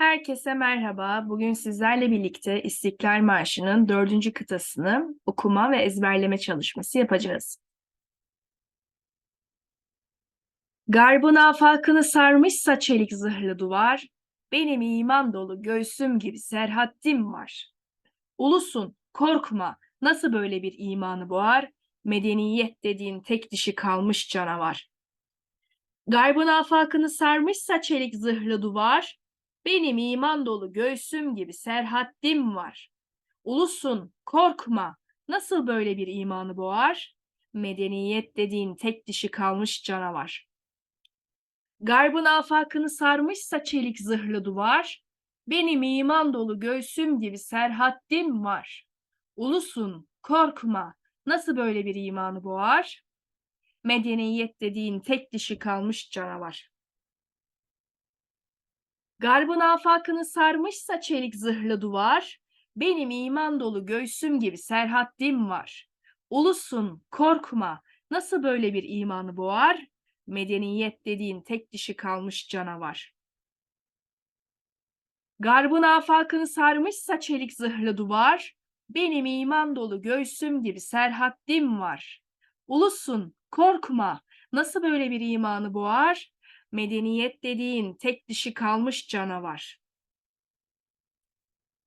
Herkese merhaba. Bugün sizlerle birlikte İstiklal Marşı'nın dördüncü kıtasını okuma ve ezberleme çalışması yapacağız. Garbın afakını sarmışsa çelik zırhlı duvar, benim iman dolu göğsüm gibi serhaddim var. Ulusun, korkma, nasıl böyle bir imanı boğar, medeniyet dediğin tek dişi kalmış canavar. Garbın afakını sarmışsa çelik zırhlı duvar, benim iman dolu göğsüm gibi serhaddim var. Ulusun, korkma, nasıl böyle bir imanı boğar? Medeniyet dediğin tek dişi kalmış canavar. Garbın afakını sarmışsa çelik zırhlı duvar, benim iman dolu göğsüm gibi serhaddim var. Ulusun, korkma, nasıl böyle bir imanı boğar? Medeniyet dediğin tek dişi kalmış canavar. Garbın afakını sarmışsa çelik zırhlı duvar, benim iman dolu göğsüm gibi serhaddim var. Ulusun, korkma, nasıl böyle bir imanı boğar? Medeniyet dediğin tek dişi kalmış canavar. Garbın afakını sarmışsa çelik zırhlı duvar, benim iman dolu göğsüm gibi serhaddim var. Ulusun, korkma, nasıl böyle bir imanı boğar? Medeniyet dediğin tek dişi kalmış canavar.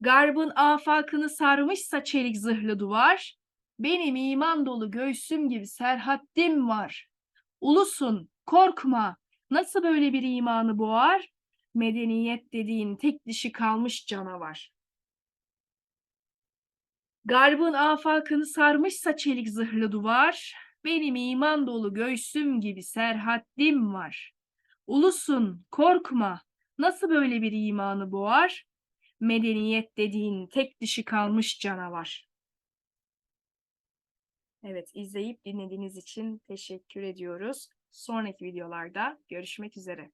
Garbın afakını sarmışsa çelik zırhlı duvar, benim iman dolu göğsüm gibi serhaddim var. Ulusun, korkma, nasıl böyle bir imanı boğar? Medeniyet dediğin tek dişi kalmış canavar. Garbın afakını sarmışsa çelik zırhlı duvar, benim iman dolu göğsüm gibi serhaddim var. Ulusun, korkma. Nasıl böyle bir imanı boğar? Medeniyet dediğin tek dişi kalmış canavar. Evet, izleyip dinlediğiniz için teşekkür ediyoruz. Sonraki videolarda görüşmek üzere.